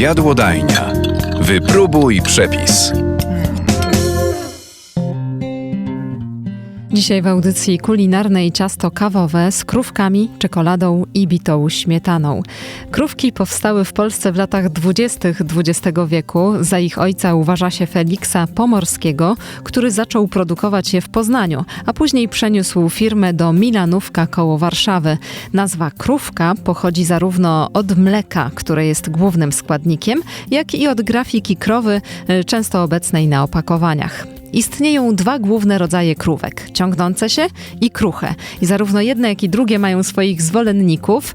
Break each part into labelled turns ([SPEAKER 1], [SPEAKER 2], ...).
[SPEAKER 1] Jadłodajnia. Wypróbuj przepis.
[SPEAKER 2] Dzisiaj w audycji kulinarnej ciasto kawowe z krówkami, czekoladą i bitą śmietaną. Krówki powstały w Polsce w latach 20. XX wieku. Za ich ojca uważa się Feliksa Pomorskiego, który zaczął produkować je w Poznaniu, a później przeniósł firmę do Milanówka koło Warszawy. Nazwa krówka pochodzi zarówno od mleka, które jest głównym składnikiem, jak i od grafiki krowy, y, często obecnej na opakowaniach. Istnieją dwa główne rodzaje krówek: ciągnące się i kruche. I zarówno jedne, jak i drugie mają swoich zwolenników.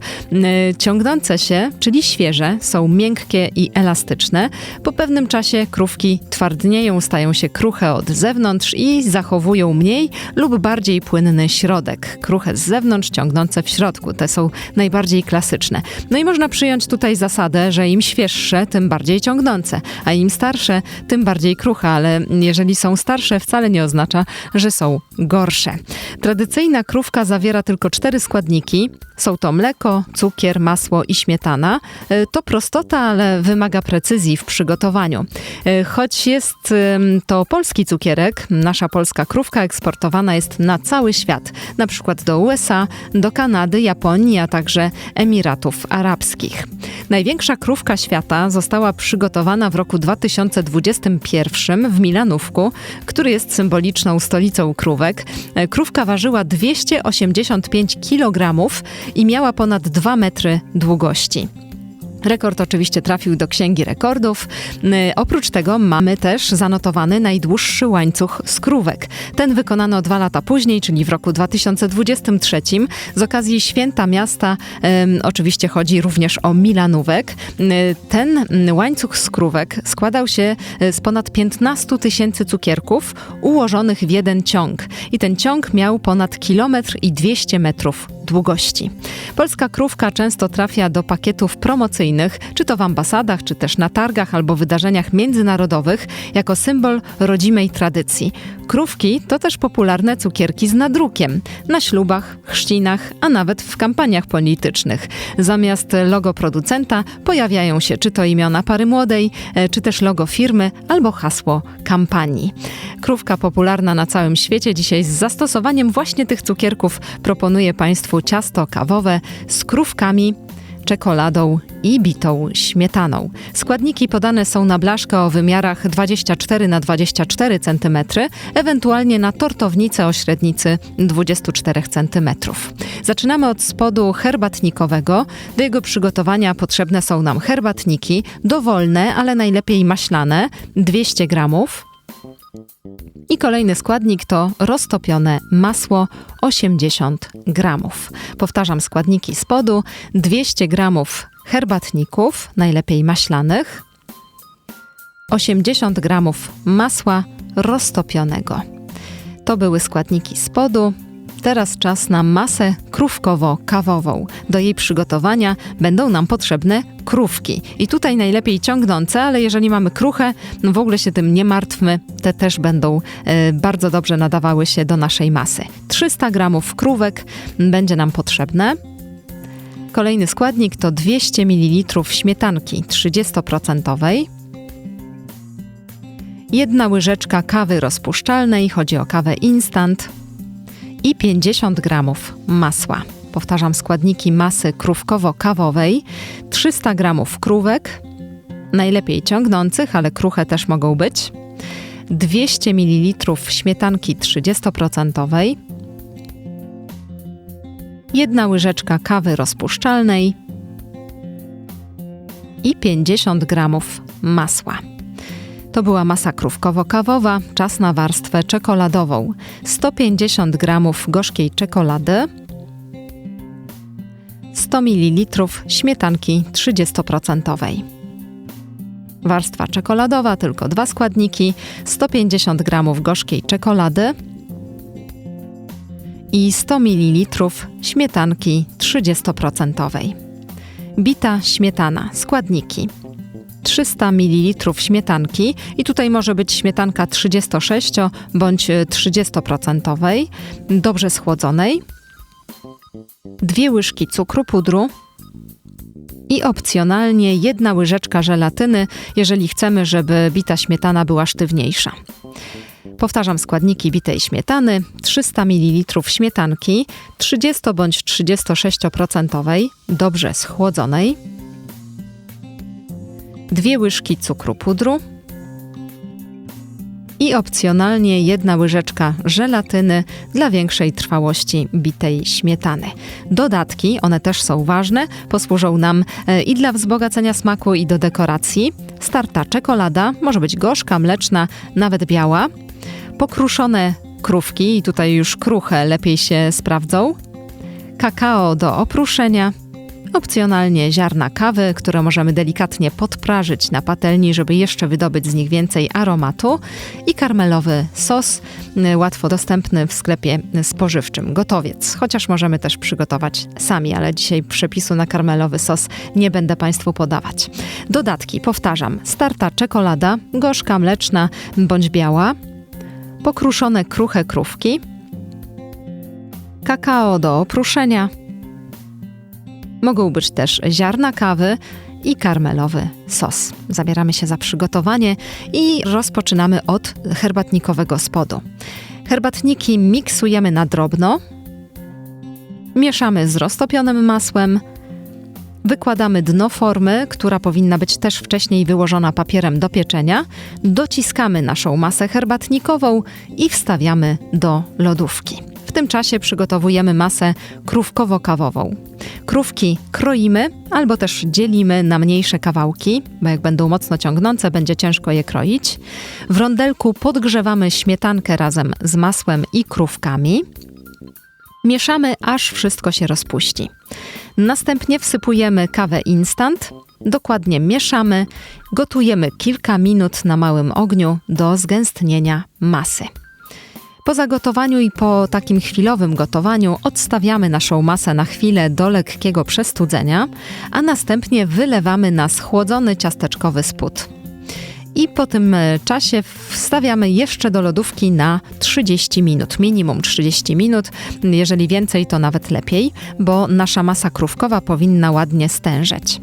[SPEAKER 2] Ciągnące się, czyli świeże, są miękkie i elastyczne. Po pewnym czasie krówki twardnieją, stają się kruche od zewnątrz i zachowują mniej lub bardziej płynny środek. Kruche z zewnątrz, ciągnące w środku. Te są najbardziej klasyczne. No i można przyjąć tutaj zasadę, że im świeższe, tym bardziej ciągnące, a im starsze, tym bardziej kruche, ale jeżeli są starsze, wcale nie oznacza, że są gorsze. Tradycyjna krówka zawiera tylko cztery składniki. Są to mleko, cukier, masło i śmietana. E, To prostota, ale wymaga precyzji w przygotowaniu. E, Choć jest to polski cukierek, nasza polska krówka eksportowana jest na cały świat, na przykład do USA, do Kanady, Japonii, a także Emiratów Arabskich. Największa krówka świata została przygotowana w roku 2021 w Milanówku, który jest symboliczną stolicą krówek. E, Krówka ważyła 285 kg i miała ponad 2 metry długości. Rekord oczywiście trafił do Księgi Rekordów. Yy, Oprócz tego mamy też zanotowany najdłuższy łańcuch skrówek. Ten wykonano dwa lata później, czyli w roku 2023 z okazji Święta Miasta. Oczywiście chodzi również o Milanówek. Yy, Ten mm, łańcuch skrówek składał się y, z ponad 15 tysięcy cukierków ułożonych w jeden ciąg. I ten ciąg miał ponad kilometr i 200 metrów długości. Polska krówka często trafia do pakietów promocyjnych, czy to w ambasadach, czy też na targach albo wydarzeniach międzynarodowych, jako symbol rodzimej tradycji. Krówki to też popularne cukierki z nadrukiem na ślubach, chrzcinach, a nawet w kampaniach politycznych. Zamiast logo producenta pojawiają się czy to imiona pary młodej, e, czy też logo firmy albo hasło kampanii. Krówka popularna na całym świecie dzisiaj z zastosowaniem właśnie tych cukierków proponuje Państwu ciasto kawowe z krówkami, czekoladą i bitą śmietaną. Składniki podane są na blaszkę o wymiarach 24 na 24 cm, ewentualnie na tortownicę o średnicy 24 cm. Zaczynamy od spodu herbatnikowego. Do jego przygotowania potrzebne są nam herbatniki, dowolne, ale najlepiej maślane, 200 gramów, i kolejny składnik to roztopione masło 80 gramów. Powtarzam składniki spodu: 200 gramów herbatników, najlepiej maślanych, 80 gramów masła roztopionego. To były składniki spodu. Teraz czas na masę krówkowo-kawową. Do jej przygotowania będą nam potrzebne krówki. I tutaj najlepiej ciągnące, ale jeżeli mamy kruche, no w ogóle się tym nie martwmy. Te też będą e, bardzo dobrze nadawały się do naszej masy. 300 gramów krówek będzie nam potrzebne. Kolejny składnik to 200 ml śmietanki 30%. Jedna łyżeczka kawy rozpuszczalnej, chodzi o kawę instant i 50 gramów masła. Powtarzam składniki masy krówkowo-kawowej, 300 gramów krówek, najlepiej ciągnących, ale kruche też mogą być, 200 ml śmietanki 30%, jedna łyżeczka kawy rozpuszczalnej i 50 gramów masła. To była masa krówkowo-kawowa, czas na warstwę czekoladową. 150 gramów gorzkiej czekolady, 100 ml śmietanki 30%. Warstwa czekoladowa, tylko dwa składniki, 150 gramów gorzkiej czekolady i 100 ml śmietanki 30%. Bita śmietana, składniki 300 ml śmietanki i tutaj może być śmietanka 36 bądź 30%, dobrze schłodzonej, dwie łyżki cukru pudru i opcjonalnie jedna łyżeczka żelatyny, jeżeli chcemy, żeby bita śmietana była sztywniejsza. Powtarzam składniki bitej śmietany: 300 ml śmietanki 30 bądź 36%, dobrze schłodzonej, dwie łyżki cukru pudru i opcjonalnie jedna łyżeczka żelatyny dla większej trwałości bitej śmietany. Dodatki, one też są ważne, posłużą nam e, i dla wzbogacenia smaku, i do dekoracji. Starta czekolada, może być gorzka, mleczna, nawet biała. Pokruszone krówki, i tutaj już kruche lepiej się sprawdzą. Kakao do opruszenia. Opcjonalnie ziarna kawy, które możemy delikatnie podprażyć na patelni, żeby jeszcze wydobyć z nich więcej aromatu. I karmelowy sos, y, łatwo dostępny w sklepie spożywczym. Gotowiec, chociaż możemy też przygotować sami, ale dzisiaj przepisu na karmelowy sos nie będę Państwu podawać. Dodatki, powtarzam, starta czekolada, gorzka, mleczna bądź biała, pokruszone kruche krówki, kakao do opruszenia, Mogą być też ziarna kawy i karmelowy sos. Zabieramy się za przygotowanie i rozpoczynamy od herbatnikowego spodu. Herbatniki miksujemy na drobno, mieszamy z roztopionym masłem, wykładamy dno formy, która powinna być też wcześniej wyłożona papierem do pieczenia, dociskamy naszą masę herbatnikową i wstawiamy do lodówki. Tym czasie przygotowujemy masę krówkowo-kawową. Krówki kroimy albo też dzielimy na mniejsze kawałki, bo jak będą mocno ciągnące, będzie ciężko je kroić. W rondelku podgrzewamy śmietankę razem z masłem i krówkami. Mieszamy, aż wszystko się rozpuści. Następnie wsypujemy kawę instant, dokładnie mieszamy, gotujemy kilka minut na małym ogniu do zgęstnienia masy. Po zagotowaniu i po takim chwilowym gotowaniu odstawiamy naszą masę na chwilę do lekkiego przestudzenia, a następnie wylewamy na schłodzony ciasteczkowy spód. I po tym e, czasie wstawiamy jeszcze do lodówki na 30 minut, minimum 30 minut. Jeżeli więcej, to nawet lepiej, bo nasza masa krówkowa powinna ładnie stężeć.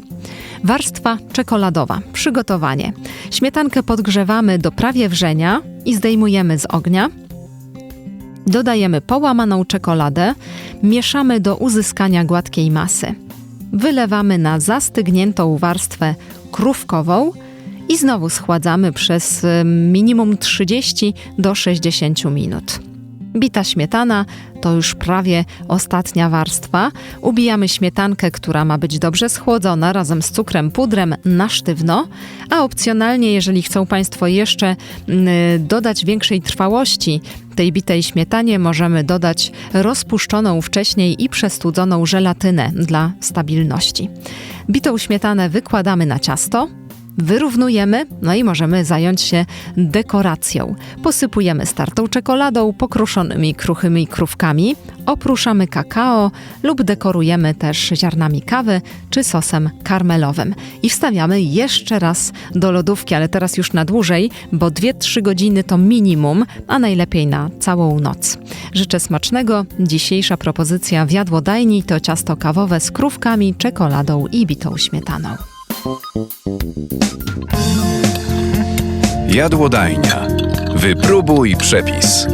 [SPEAKER 2] Warstwa czekoladowa. Przygotowanie. Śmietankę podgrzewamy do prawie wrzenia i zdejmujemy z ognia. Dodajemy połamaną czekoladę, mieszamy do uzyskania gładkiej masy. Wylewamy na zastygniętą warstwę krówkową i znowu schładzamy przez minimum 30 do 60 minut. Bita śmietana to już prawie ostatnia warstwa. Ubijamy śmietankę, która ma być dobrze schłodzona razem z cukrem, pudrem na sztywno, a opcjonalnie, jeżeli chcą Państwo jeszcze dodać większej trwałości tej bitej śmietanie, możemy dodać rozpuszczoną wcześniej i przestudzoną żelatynę dla stabilności. Bitą śmietanę wykładamy na ciasto, wyrównujemy, no i możemy zająć się dekoracją. Posypujemy startą czekoladą, pokruszonymi kruchymi krówkami, opruszamy kakao lub dekorujemy też ziarnami kawy czy sosem karmelowym. I wstawiamy jeszcze raz do lodówki, ale teraz już na dłużej, bo 2-3 godziny to minimum, a najlepiej na całą noc. Życzę smacznego. Dzisiejsza propozycja w jadłodajni to ciasto kawowe z krówkami, czekoladą i bitą śmietaną.
[SPEAKER 1] Jadłodajnia. Wypróbuj przepis.